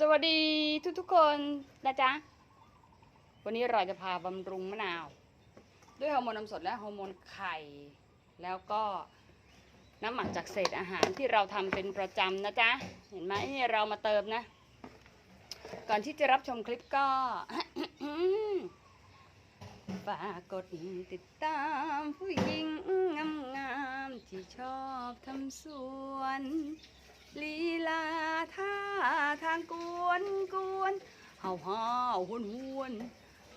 สวัสดีทุกทุกๆคนนะจ๊ะ วันนี้เราจะพาบำรุงมะนาว ด้วยฮอร์โมนนมสดและฮอร์โมนไข่ แล้วก็น้ำหมักจากเศษอาหารที่เราทำเป็นประจำนะจ๊ะ เห็นไหมเรามาเติมนะ ก่อนที่จะรับชมคลิปก็ฝากกดติดตามผู้หญิงงามๆที่ชอบทำสวน ลีลาท่าทางกวนกวนเห่าห่าหวนหวน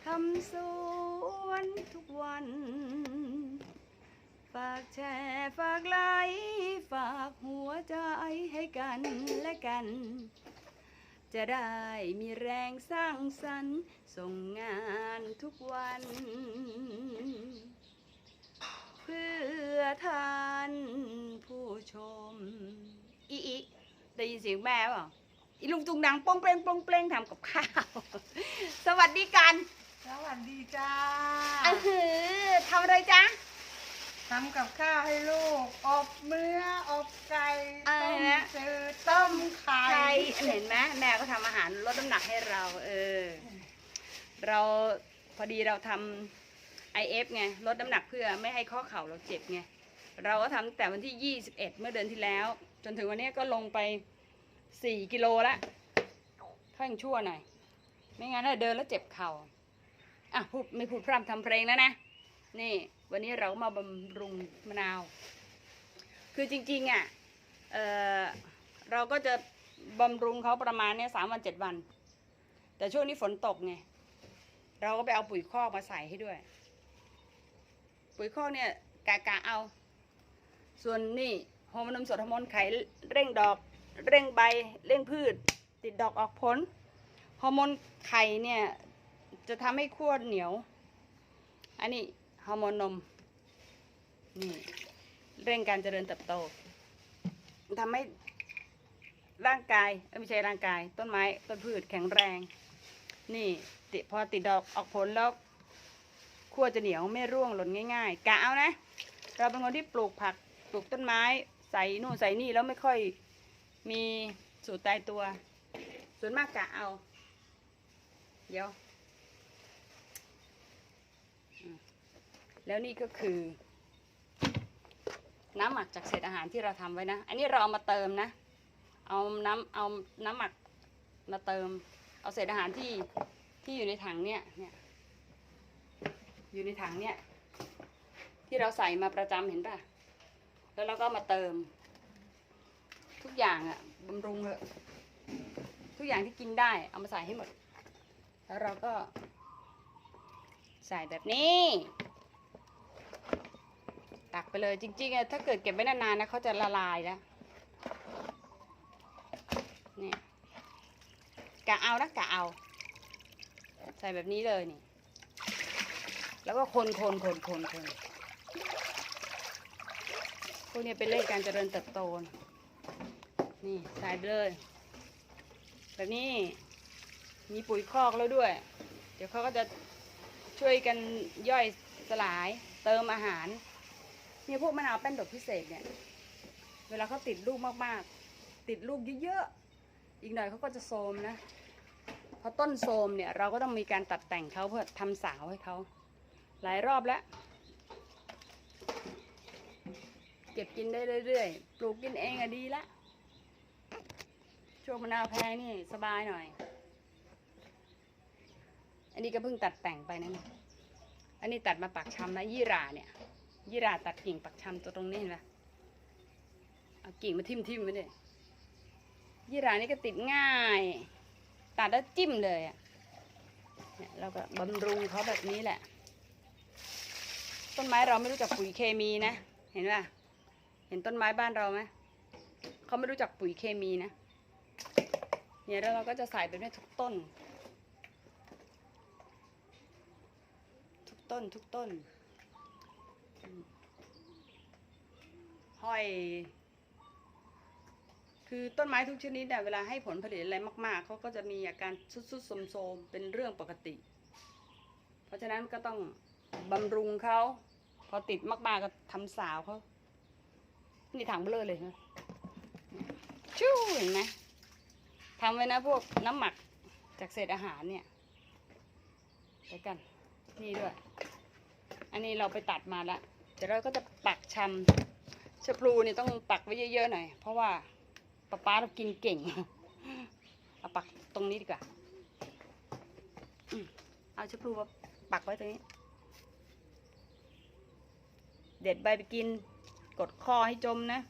ทำสวนทุกวัน ฝากแชร์ฝากไลค์ฝากหัวใจให้กันและกัน จะได้มีแรงสร้างสรรค์ส่งงานทุกวัน เพื่อท่านผู้ชม อีอีได้ยินเสียงแม่เปล่าอีลุงตุงดังโป้งเปลงโป้งเปลงทำกับข้าว สวัสดีกันสวัสดีจ้าอือหือทำอะไรจ๊ะทำกับข้าวให้ลูก อบเนื้ออบไก่อะไรต้มนะจืดต้มไข่ใช่เห็นไหมแม่ก็ทำอาหารลดน้ำหนักให้เรา เออ เราพอดีเราทำ IF ไงลดน้ำหนักเพื่อไม่ให้ข้อเข่าเราเจ็บไงเราก็ทำตั้งแต่วันที่ 21 เมื่อเดือนที่แล้ว จนถึงวันนี้ก็ลงไป4กิโลละถ้ายังชั่วหน่อย ไม่งั้นเดินแล้วเจ็บเข่าอะพูดไม่พูดพร่ำทำเพลงแล้วนะ นี่ วันนี้เรามาบำรุงมะนาว คือจริงๆอะเออเราก็จะบำรุงเขาประมาณเนี้ยสามวันเจ็ดวัน แต่ช่วงนี้ฝนตกไง เราก็ไปเอาปุ๋ยคอกมาใส่ให้ด้วย ปุ๋ยคอกเนี่ยกะกะเอา ส่วนนี่ ฮอร์โมนสดฮอร์โมนไข่เร่งดอก เร่งใบ เร่งพืช ติดดอกออกผลฮอร์โมนไข่เนี่ยจะทำให้ขั้วเหนียว อันนี้ฮอร์โมนนมนี่เร่งการเจริญเติบโตทำให้ร่างกายเอ้ยไม่ใช่ร่างกาย ต้นไม้ต้นพืชแข็งแรง นี่ติพอติดดอกออกผลแล้วขั้วจะเหนียวไม่ร่วงหล่นง่าย ๆกะเอานะ เราเป็นคนที่ปลูกผักปลูกต้นไม้ ใส่นู่นใส่นี่แล้วไม่ค่อยมีสูตรตายตัว ส่วนมากกะเอา เดี๋ยว แล้วนี่ก็คือ น้ำหมักจากเศษอาหารที่เราทำไว้นะ อันนี้เราเอามาเติมนะ เอาน้ำเอาน้ำหมักมาเติม เอาเศษอาหารที่ที่อยู่ในถังเนี่ยเนี่ย อยู่ในถังเนี่ย ที่เราใส่มาประจำเห็นป่ะ แล้วเราก็มาเติม ทุกอย่างอะบำรุงเลยทุกอย่างที่กินได้เอามาใส่ให้หมด แล้วเราก็ ใส่แบบนี้ ตักไปเลยจริงๆอะถ้าเกิดเก็บไว้นานๆนะเขาจะละลายแล้วนี่กะเอานะกะเอา ใส่แบบนี้เลยนี่ แล้วก็คนคนคนคนคน พวกนี้เป็นเลขการเจริญเติบโต นี่ใส่เลย แบบนี้มีปุ๋ยคอกแล้วด้วย เดี๋ยวเขาก็จะช่วยกันย่อยสลายเติมอาหาร เนี่ยพวกมะนาวแป้นดกพิเศษเนี่ย เวลาเขาติดลูกมากๆ ติดลูกเยอะๆ อีกหน่อยเขาก็จะโทมนะพอต้นโทมเนี่ยเราก็ต้องมีการตัดแต่งเขาเพื่อทำสาวให้เขาหลายรอบแล้ว เก็บกินได้เรื่อยๆ ปลูกกินเองอะดีละ ช่วงมะนาวแพงนี่สบายหน่อย อันนี้ก็เพิ่งตัดแต่งไปนะเนี่ยอันนี้ตัดมาปักชำนะยี่ราเนี่ย ยี่ราตัดกิ่งปักชำตัวตรงนี้เห็นปะเอากิ่งมาทิ่มทิมๆไว้เลยยี่รานี่ก็ติดง่าย ตัดแล้วจิ้มเลยอะเนี่ยเราก็บำรุงเขาแบบนี้แหละ ต้นไม้เราไม่รู้จักปุ๋ยเคมีนะ เห็นปะ เห็นต้นไม้บ้านเราไหมเขาไม่รู้จักปุ๋ยเคมีนะ เนี่ยแล้วเราก็จะใส่แบบนี้ทุกต้น ทุกต้นทุกต้น ห้อย คือต้นไม้ทุกชนิดเนี่ยเวลาให้ผลผลิตอะไรมาก ๆ เขาก็จะมีอาการสุดๆโทมๆเป็นเรื่องปกติ เพราะฉะนั้นก็ต้องบำรุงเขา พอติดมาก ๆ ก็ทำสาวเขา นี่ถังเบลอเลยนะชู้เห็นไหมทำไว้นะพวกน้ำหมักจากเศษอาหารเนี่ยไปกัน นี่ด้วย อันนี้เราไปตัดมาแล้วเดี๋ยวเราก็จะปักชำชะพลูนี่ต้องปักไว้เยอะๆหน่อย เพราะว่าป๊าป๊าเรากินเก่ง เอาปักตรงนี้ดีกว่าอเอาชะพลูมาปักไว้ตรงนี้ เด็ดใบไปกิน กดข้อให้จมนะ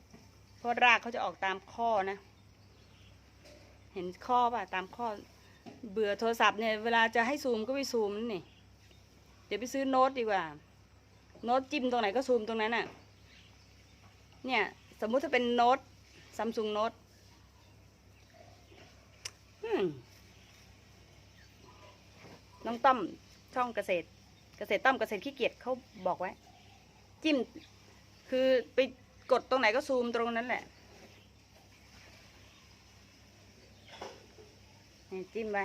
เพราะรากเขาจะออกตามข้อนะ เห็นข้อป่ะตามข้อ เบื่อโทรศัพท์เนี่ยเวลาจะให้ซูมก็ไปซูมนั่นนี่ เดี๋ยวไปซื้อโน้ตดีกว่า โน้ตจิ้มตรงไหนก็ซูมตรงนั้นน่ะ เนี่ยสมมุติถ้าเป็นโน้ตซัมซุงโน้ตน้องต้อมช่องเกษตร เกษตรต้อมเกษตรขี้เกียจเขาบอกไว้ จิ้ม คือไปกดตรงไหนก็ซูมตรงนั้นแหละจิ้มไว้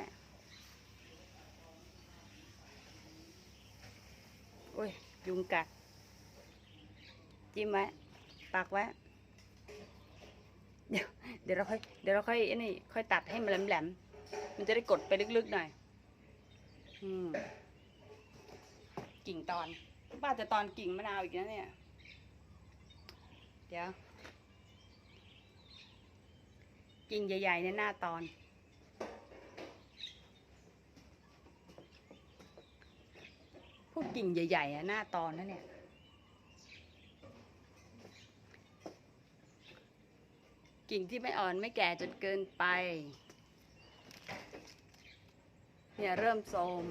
โอ้ย ยุงกัด จิ้มไว้ปากไว้เดี๋ยวเดี๋ยวเราค่อยเดี๋ยวเราค่อยไอ้นี่ค่อยตัดให้มันแหลมๆมันจะได้กดไปลึกๆหน่อย อืมกิ่งตอนป้าจะตอนกิ่งมะนาวอีกนะเนี่ย เดี๋ยวกิ่งใหญ่ๆเนี่ยหน้าตอน พวกกิ่งใหญ่ๆอะหน้าตอนนะเนี่ยกิ่งที่ไม่อ่อนไม่แก่จนเกินไป เนี่ยเริ่มโทม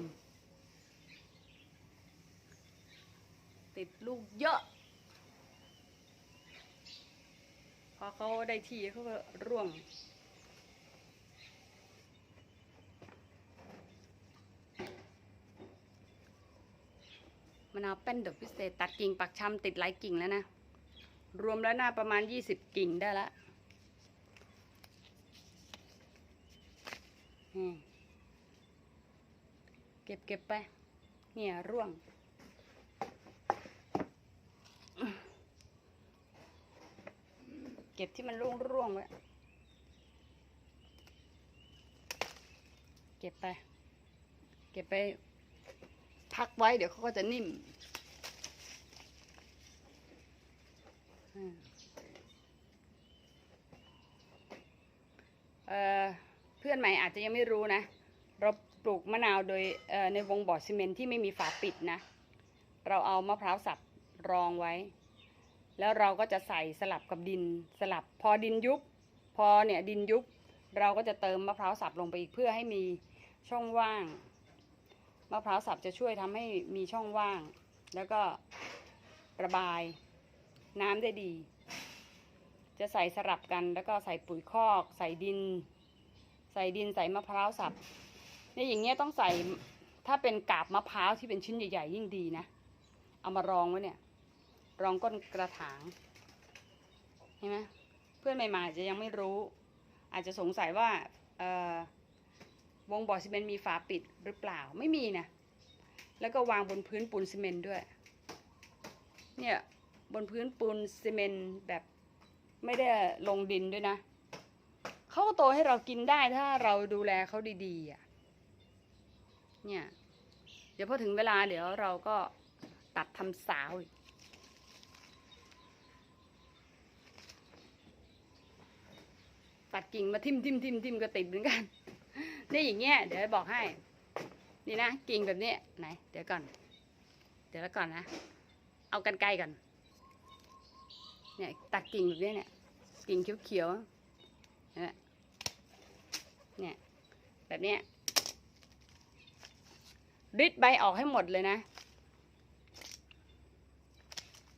ติดลูกเยอะ พ อเขาได้ที่เขาก็ร่วง มะนาวแป้นดอกพิเศษ ตัดกิ่งปักชำติดหลายกิ่งแล้วนะ รวมแล้วน่าประมาณยี่สิบกิ่งได้ละเก็บเก็บไป เนี่ยร่วง ก็บที่มันร่วงร่วงๆไว้เก็บไป เก็บไป พักไว้เดี๋ยวเขาก็จะนิ่มเเพื่อนใหม่อาจจะยังไม่รู้นะ เราปลูกมะนาวโดยในวงบ่อซีเมนที่ไม่มีฝาปิดนะ เราเอามะพร้าวสับรองไว้ แล้วเราก็จะใส่สลับกับดินสลับ พอดินยุบ พอเนี่ยดินยุบ เราก็จะเติมมะพร้าวสับลงไปอีกเพื่อให้มีช่องว่าง มะพร้าวสับจะช่วยทำให้มีช่องว่าง แล้วก็ระบายน้ำได้ดี จะใส่สลับกันแล้วก็ใส่ปุ๋ยคอก ใส่ดิน ใส่ดินใส่มะพร้าวสับเนี่ยอย่างเงี้ยต้องใส่ถ้าเป็นกาบมะพร้าวที่เป็นชิ้นใหญ่ ๆ ยิ่งดีนะ เอามารองไว้เนี่ย รองก้นกระถางเห็นไหมเพื่อนใหม่ๆอาจจะยังไม่รู้ อาจจะสงสัยว่าวงบ่อซีเมนต์มีฝาปิดหรือเปล่าไม่มีนะแล้วก็วางบนพื้นปูนซีเมนต์ด้วยเนี่ยบนพื้นปูนซีเมนต์แบบไม่ได้ลงดินด้วยนะเขาก็โตให้เรากินได้ถ้าเราดูแลเขาดีๆอะเนี่ยเดี๋ยวพอถึงเวลาเดี๋ยวเราก็ตัดทำสาวอีก ตัดกิ่งมาทิ่มทิ่มทิ่มทิ่มก็ติดเหมือนกัน นี่อย่างเงี้ยเดี๋ยวบอกให้ นี่นะกิ่งแบบนี้ไหน เดี๋ยวก่อน เดี๋ยวแล้วก่อนนะ เอากันไกลก่อน เนี่ยตัดกิ่งแบบนี้เนี่ย กิ่งเขียวๆเนี่ยเนี่ยแบบเนี้ยริดใบออกให้หมดเลยนะ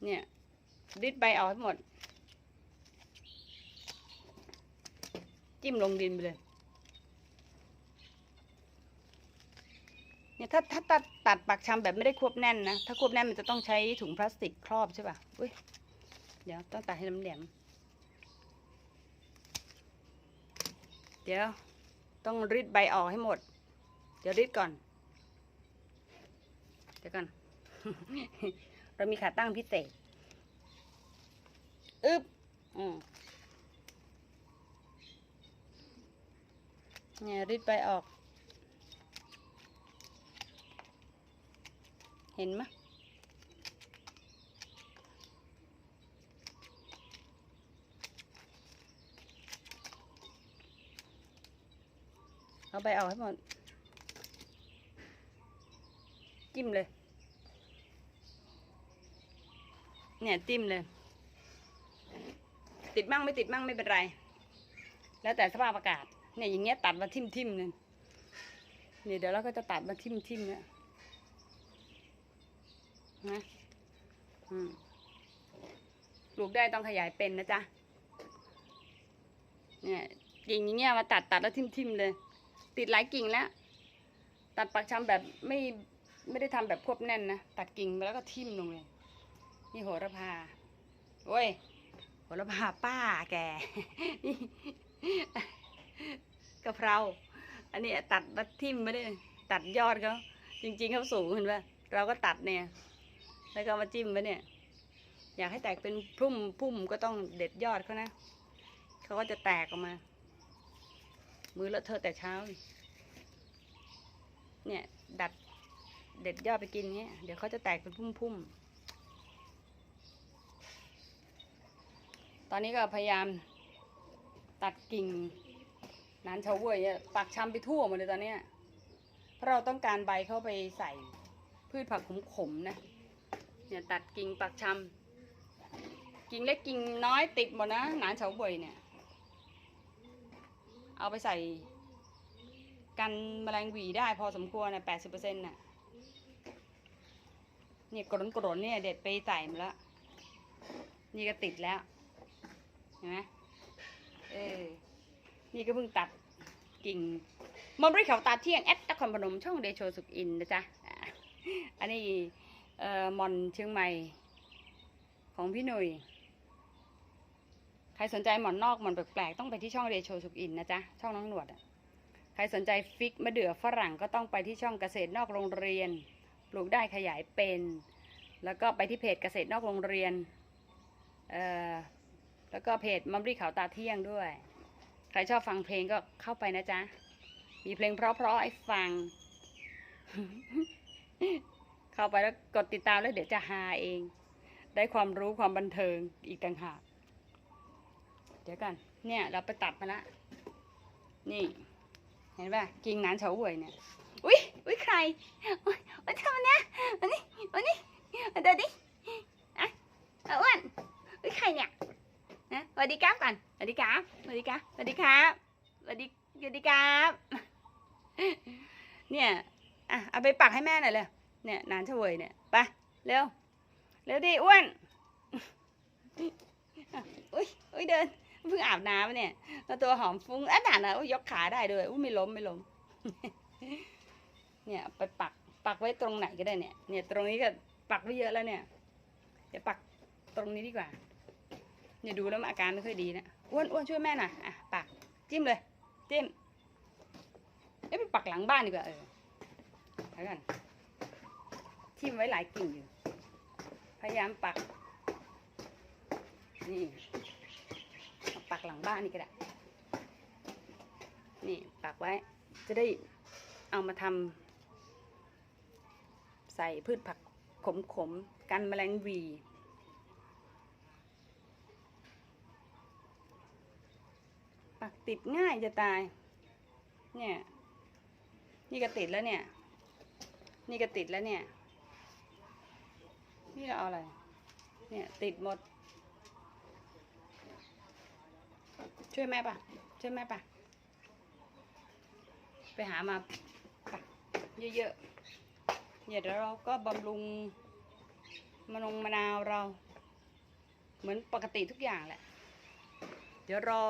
เนี่ยริดใบออกให้หมด จิ้มลงดินไปเลย เนี่ยถ้าถ้าตัดตัดปักชำแบบไม่ได้ควบแน่นนะ ถ้าควบแน่นมันจะต้องใช้ถุงพลาสติกครอบใช่ป่ะอุ้ยเดี๋ยวต้องตัดให้แหลมเดี๋ยวต้องรีดใบออกให้หมด เดี๋ยวรีดก่อน เดี๋ยวก่อน เรามีขาตั้งพิเศษ อึ๊บอืม เนี่ยริดไปออก เห็นไหมเอาไปออกให้หมด จิ้มเลย เนี่ยจิ้มเลย ติดมั่งไม่ติดมั่งไม่เป็นไร แล้วแต่สภาพอากาศ เนี่ยอย่างเงี้ยตัดมาทิ่มทิมๆเลยเนี่ยเดี๋ยวเราก็จะตัดมาทิ่มทิมเนี่ยนะอืมปลูกได้ต้องขยายเป็นนะจ๊ะเนี่ยกิ่งอย่างเงี้ยมาตัดตัดแล้วทิ่มทิมเลย ติดหลายกิ่งแล้ว ตัดปักชำแบบไม่ไม่ได้ทำแบบควบแน่นนะตัดกิ่งแล้วก็ทิ่มลงเลยนี่โหระพาโอ้ยโหระพาป้าแก กะเพรา อันนี้ตัดมาทิ่มไม่ได้ตัดยอดเขาจริง ๆเขาสูงเห็นป่ะเราก็ตัดเนี่ย แล้วก็มาจิ้มไว้เนี่ย อยากให้แตกเป็นพุ่มพุ่มก็ต้องเด็ดยอดเขานะเขาก็จะแตกออกมา มือเลอะเทอะแต่เช้า เนี่ย ดัดเด็ดยอดไปกินเงี้ยเดี๋ยวเขาจะแตกเป็นพุ่มๆ ตอนนี้ก็พยายามตัดกิ่ง นานเฉาเว่ยเนี่ยปักชำไปทั่วหมดเลยตอนเนี้ยเพราะเราต้องการใบเข้าไปใส่ พืชผักขมๆนะเนี่ยตัดกิ่งปักชำกิ่งเล็กกิ่งน้อยติดหมดนะนานเฉาเว่ยเนี่ย เอาไปใส่ กันแมลงหวีได้พอสมควรนะแปดสิบเปอร์เซ็นต์น่ะเนี่ยกรนกรนเนี่ยเด็ดไปใส่มาแล้วนี่ก็ติดแล้วเห็นไหมเออนี่ก็เพิ่งตัด กิ่งมอมริเขาตาเที่ยงแอดนครพนมช่องเดโชสุกอินนะจ๊ะอันนี้เอ่อมอนเชียงใหม่ของพี่หนุ่ยใครสนใจหมอนนอกหมอนแปลกๆต้องไปที่ช่องเดโชสุกอินนะจ๊ะช่องน้องหนวดใครสนใจฟิกมะเดื่อฝรั่งก็ต้องไปที่ช่องเกษตรนอกโรงเรียน ปลูกได้ขยายเป็น แล้วก็ไปที่เพจเกษตรนอกโรงเรียนเอ่อแล้วก็เพจมัมรี่ขาวตาเที่ยงด้วย ครชอบฟังเพลงก็เข้าไปนะจ๊ะ มีเพลงเพราะๆให้ฟัง เข้าไปแล้วกดติดตามแล้วเดี๋ยวจะหาเอง ได้ความรู้ความบันเทิงอีกต่างหาก เดี๋ยวกัน เนี่ย เราไปตัดมาละ นี่ เห็นป่ะกิ่งนานเฉาเว่ยเนี่ย อุ้ยอุ้ยใครอุ้ยอุ้ยทำนะอันนี้อันนี้เดี๋ยวดิอะอ้วนอุ้ยใครเนี่ย สวัสดีครับก่อนสวัสดีครับสวัสดีครับสวัสดีครับสวัสดีสวัสดีครับ เนี่ยอะเอาไปปักให้แม่หน่อยเลยเนี่ยนานเฉวยเนี่ยไปเร็วเร็วดิอ้วนอุ้ยอุ้ยเดินเพิ่งอาบน้ำเนี่ยแล้วตัวหอมฟุ้งอะหนานอะยกขาได้ด้วยอุ้ยไม่ล้มไม่ล้มเนี่ยไปปักปักไว้ตรงไหนก็ได้เนี่ย เนี่ยตรงนี้ก็ปักไว้เยอะแล้วเนี่ยเดี๋ยวปักตรงนี้ดีกว่า เนี่ยดูแล้วอาการไม่ค่อยดีนะอ้วนอ้วนช่วยแม่หน่อยอะปักจิ้มเลย จิ้มเอ้ยไปปักหลังบ้านดีกว่าเออแล้วกันทิ่มไว้หลายกิ่งอยู่ พยายามปัก นี่ปักหลังบ้านนี่ก็ได้ นี่ปักไว้ จะได้เอามาทำใส่พืชผักขมๆ กันแมลงวี ปัก ติดง่ายจะตาย เนี่ย นี่ก็ติดแล้วเนี่ย นี่ก็ติดแล้วเนี่ย นี่เราเอาอะไร เนี่ย ติดหมด ช่วยแม่ปะช่วยแม่ปะไปหามาปะเยอะๆเนี่ยเดี๋ยวเราก็บำรุงมะนงมะนาวเรา เหมือนปกติทุกอย่างแหละ เดี๋ยวรอ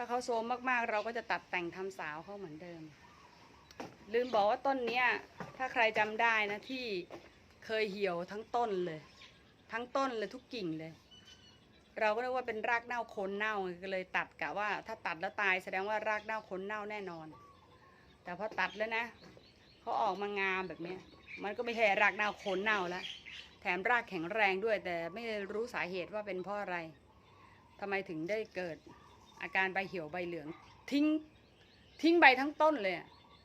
ถ้าเขาโซมมากๆ เราก็จะตัดแต่งทำสาวเขาเหมือนเดิม ลืมบอกว่าต้นเนี้ย ถ้าใครจำได้นะที่เคยเหี่ยวทั้งต้นเลย ทั้งต้นเลยทุกกิ่งเลย เราก็นึกว่าเป็นรากเน่าโคนเน่าก็เลยตัดกะว่า ถ้าตัดแล้วตายแสดงว่ารากเน่าโคนเน่าแน่นอน แต่พอตัดแล้วนะเขาออกมางามแบบเนี้ยมันก็ไม่ใช่รากเน่าโคนเน่าแล้วแถมรากแข็งแรงด้วยแต่ไม่รู้สาเหตุว่าเป็นเพราะอะไรทำไมถึงได้เกิด อาการใบเหี่ยวใบเหลือง ทิ้งทิ้งใบทั้งต้นเลย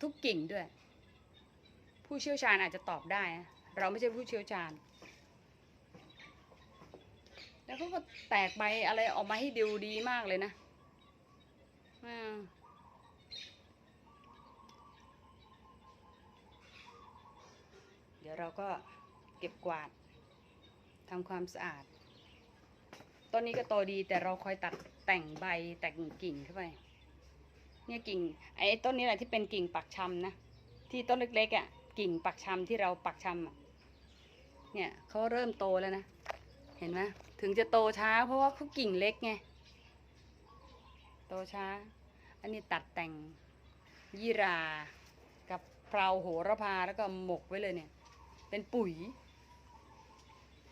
ทุกกิ่งด้วย ผู้เชี่ยวชาญอาจจะตอบได้ เราไม่ใช่ผู้เชี่ยวชาญ แล้วเขาก็แตกใบอะไรออกมาให้ดูดีมากเลยนะเดี๋ยวเราก็เก็บกวาดทำความสะอาด ต้นนี้ก็โตดีแต่เราคอยตัด แต่งใบแต่งกิ่งเข้าไป เนี่ยกิ่งไอ้ต้นนี้แหละที่เป็นกิ่งปักชำนะที่ต้นเล็กๆอะ่ะกิ่งปักชำที่เราปักชำอะเนี่ยเขาเริ่มโตแล้วนะเห็นไหมถึงจะโตช้า เพราะว่าเขากิ่งเล็กไงโตช้า อันนี้ตัดแต่งยี่รากับเพราโหระพาแล้วก็หมกไว้เลยเนี่ย เป็นปุ๋ย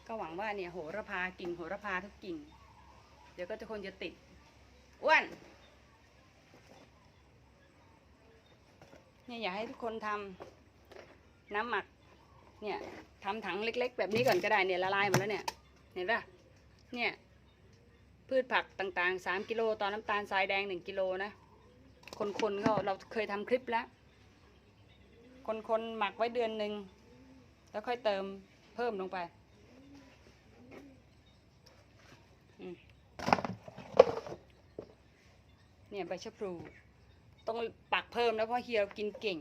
ก็หวังว่าเนี่ยโหระพากิ่งโหระพาทุกกิ่ง ดี๋ยวก็จะคนจะติดอ้วนเนี่ยอยากให้ทุกคนทำน้ำหมัก เนี่ยทำถังเล็ก ๆ แบบนี้ก่อนก็ได้เนี่ยละลายหมดแล้วเนี่ย เห็นปะเนี่ยพืชผักต่างๆ 3 กิโลตอนน้ำตาลทรายแดง 1 กิโลนะ คนๆเขาเราเคยทำคลิปแล้ว คนๆหมักไว้เดือนหนึ่ง แล้วค่อยเติมเพิ่มลงไป อืม เนี่ยใบชะพลูต้องปักเพิ่มแล้วเพราะเฮียกินเก่ง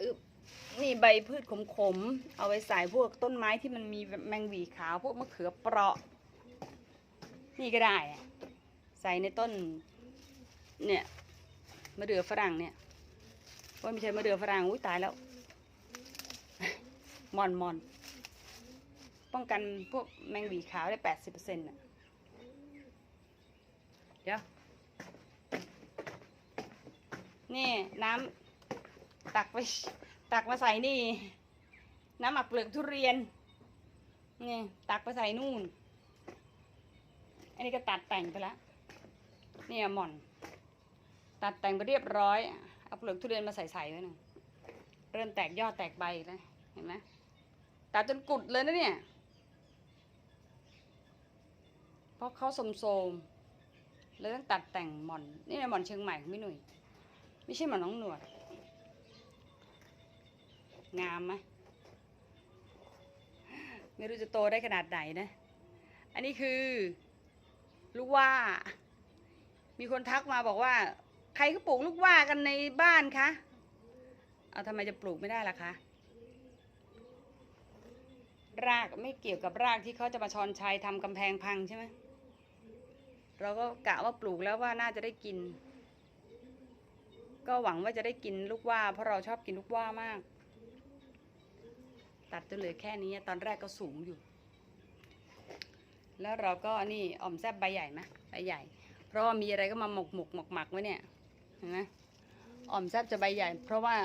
อึบนี่ใบพืชขมๆ เอาไว้ใส่พวกต้นไม้ที่มันมีแมงวีขาวพวกมะเขือเปราะ นี่ก็ได้ ใส่ในต้น เนี่ยมะเดื่อฝรั่งเนี่ยว่าไม่ใช่มะเดื่อฝรั่งอุ้ยตายแล้วมอนมอน ป้องกันพวกแมงวีขาวได้แปดสิบเปอร์เซ็นต์่ะ เดี๋ยว นี่น้ำตักไปตักมาใส่นี่ น้ำหมักเปลือกทุเรียน นี่ ตักไปใส่นู่น อันนี้ก็ตัดแต่งไปแล้วนี่อะหม่อน ตัดแต่งไปเรียบร้อย เอาเปลือกทุเรียนมาใส่ใส่ไว้หนึ่งเริ่มแตกยอดแตกใบแล้วเห็นไหมตัดจนกุดเลยนะเนี่ย เพราะเขาสมโสม เลยต้องตัดแต่งหมอนนี่นะหมอนเชียงใหม่ของพี่หนุ่ยไม่ใช่หมอนน้องหนวด งามไหมไม่รู้จะโตได้ขนาดไหนนะ อันนี้คือ ลูกว่า มีคนทักมาบอกว่า ใครก็ปลูกลูกว่ากันในบ้านคะเอาทำไมจะปลูกไม่ได้ล่ะคะรากไม่เกี่ยวกับรากที่เขาจะมาชอนชัยทำกำแพงพังใช่ไหม เราก็กะว่าปลูกแล้วว่าน่าจะได้กิน ก็หวังว่าจะได้กินลูกว่า เพราะเราชอบกินลูกว่ามาก ตัดจนเหลือแค่นี้ตอนแรกก็สูงอยู่ แล้วเราก็นี่อ่อมแซบใบใหญ่ไหมใบใหญ่ เพราะว่ามีอะไรก็มาหมกหมกหมกหมักไว้เนี่ยเห็นไหมอ่อมแซบจะใบใหญ่ เพราะว่า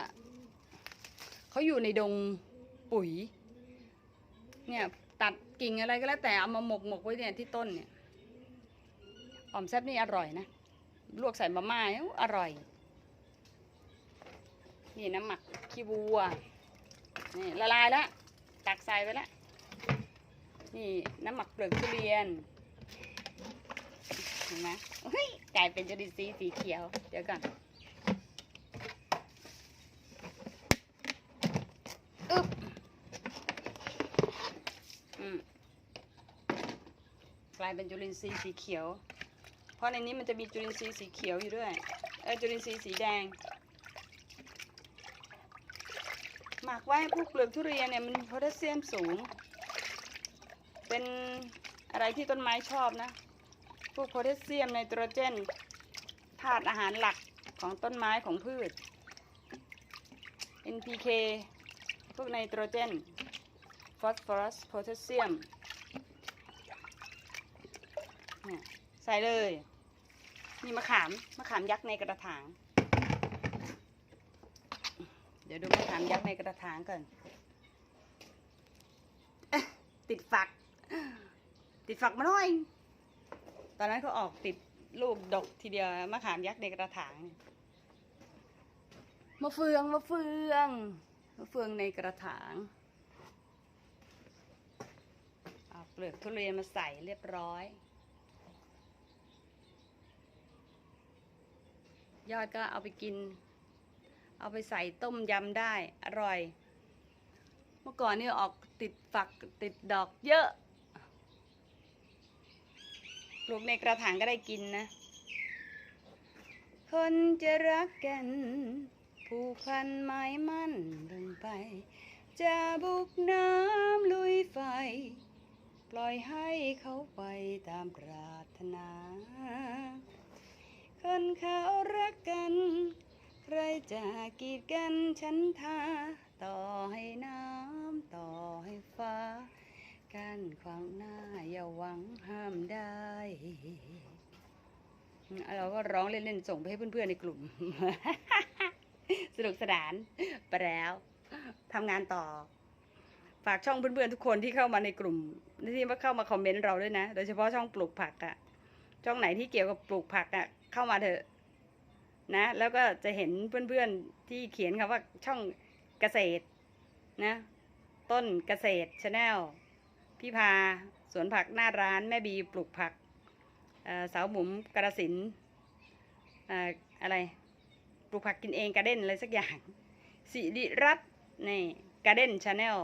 เขาอยู่ในดงปุ๋ย เนี่ยตัดกิ่งอะไรก็แล้วแต่เอามาหมกหมกไว้เนี่ยที่ต้นเนี่ย อ่อมแซ่บนี่อร่อยนะ ลวกใส่มาม่าอร่อย นี่น้ำหมักขี้วัว นี่ละลายแล้ว ตักใส่ไปแล้ว นี่น้ำหมักเปลือกทุเรียน เห็นไหมเฮ้ยกลายเป็นจุลินทรีย์สีเขียว เดี๋ยวก่อนอึ๊บอืมกลายเป็นจุลินทรีย์สีเขียว เพราะในนี้มันจะมีจุลินทรีย์สีเขียวอยู่ด้วยเออจุลินทรีย์สีแดง หมักไว้พวกเปลือกทุเรียนเนี่ยมันโพแทสเซียมสูง เป็นอะไรที่ต้นไม้ชอบนะ พวกโพแทสเซียมไนโตรเจนธาตุอาหารหลักของต้นไม้ของพืช NPK พวกไนโตรเจน ฟอสฟอรัส โพแทสเซียม ใส่เลย นี่มะขาม มะขามยักษ์ในกระถาง เดี๋ยวดูมะขามยักษ์ในกระถางก่อนอติดฝัก ติดฝักมาหน่อย ตอนนั้นเขาออกติดลูกดกทีเดียวมะขามยักษ์ในกระถางมะเฟืองมะเฟืองมะเฟืองในกระถางเอาเปลือกทุเรียนมาใส่เรียบร้อย ยอดก็เอาไปกิน เอาไปใส่ต้มยำได้อร่อย เมื่อก่อนนี่ออกติดฝักติดดอกเยอะ ปลูกในกระถางก็ได้กินนะ คนจะรักกันผูกพันหมายมั่นลงไป จะบุกน้ำลุยไฟ ปล่อยให้เขาไปตามปรารถนา คนเขารักกัน ใครจะกีดกันฉันทาต่อให้น้ำต่อให้ฟ้าการขวางหน้าอย่าหวังห้ามได้ เราก็ร้องเล่นๆส่งไปให้เพื่อนๆในกลุ่ม สนุกสนานไปแล้วทำงานต่อฝากช่องเพื่อนๆทุกคนที่เข้ามาในกลุ่มที่มาเข้ามาคอมเมนต์เราด้วยนะ โดยเฉพาะช่องปลูกผักอะ ช่องไหนที่เกี่ยวกับปลูกผักอะเข้ามาเถอะนะ แล้วก็จะเห็นเพื่อนๆที่เขียนคำว่าช่องเกษตรนะต้นเกษตรชาแนลพี่พาสวนผักหน้าร้านแม่บีปลูกผักเสาวหมุมกระสินธุ์เอ่อะไรปลูกผักกินเองการ์เด้นอะไรสักอย่างสิริรัตน์นี่การ์เด้นชาแนล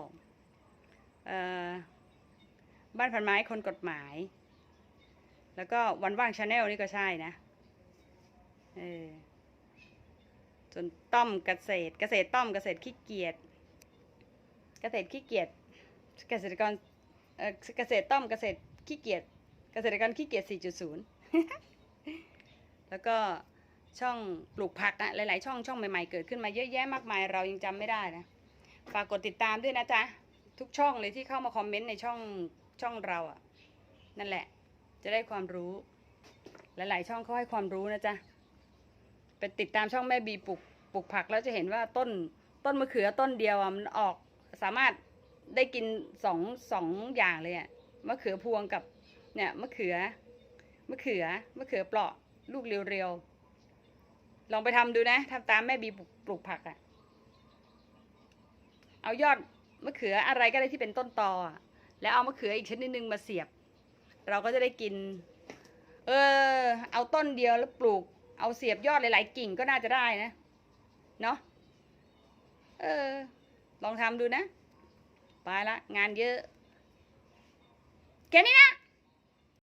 บ้านพันไม้คนกฎหมาย แล้วก็วันว่างชาแนลนี่ก็ใช่นะ เออส่วนต้อมเกษตร เกษตรต้อมเกษตรขี้เกียจ เกษตรขี้เกียจ เกษตรกร เอ่อเกษตรต้อมเกษตรขี้เกียจ เกษตรกรขี้เกียจ 4.0 แล้วก็ช่องปลูกผักอะหลาย ๆ ช่องช่องใหม่ ๆ เกิดขึ้นมาเยอะแยะมากมายเรายังจำไม่ได้นะ ฝากกดติดตามด้วยนะจ๊ะ ทุกช่องเลยที่เข้ามาคอมเมนต์ในช่องช่องเราอะนั่นแหละ จะได้ความรู้ หลายๆช่องเขาให้ความรู้นะจ๊ะไปติดตามช่องแม่บีปลูกปลูกผักแล้วจะเห็นว่าต้นต้นมะเขือต้นเดียวมันออกสามารถได้กินสองสองอย่างเลยอะมะเขือพวงกับเนี่ยมะเขือมะเขือมะเขือเปราะลูกเรียวๆลองไปทำดูนะทำตามแม่บีปลูกปลูกผักอะเอายอดมะเขืออะไรก็ได้ที่เป็นต้นตอแล้วเอามะเขืออีกชนิดหนึ่งมาเสียบ เราก็จะได้กิน เออ เอาต้นเดียวแล้วปลูก เอาเสียบยอดหลาย ๆ กิ่งก็น่าจะได้นะ เนาะเออ ลองทำดูนะ ไปละ งานเยอะ แค่นี้นะ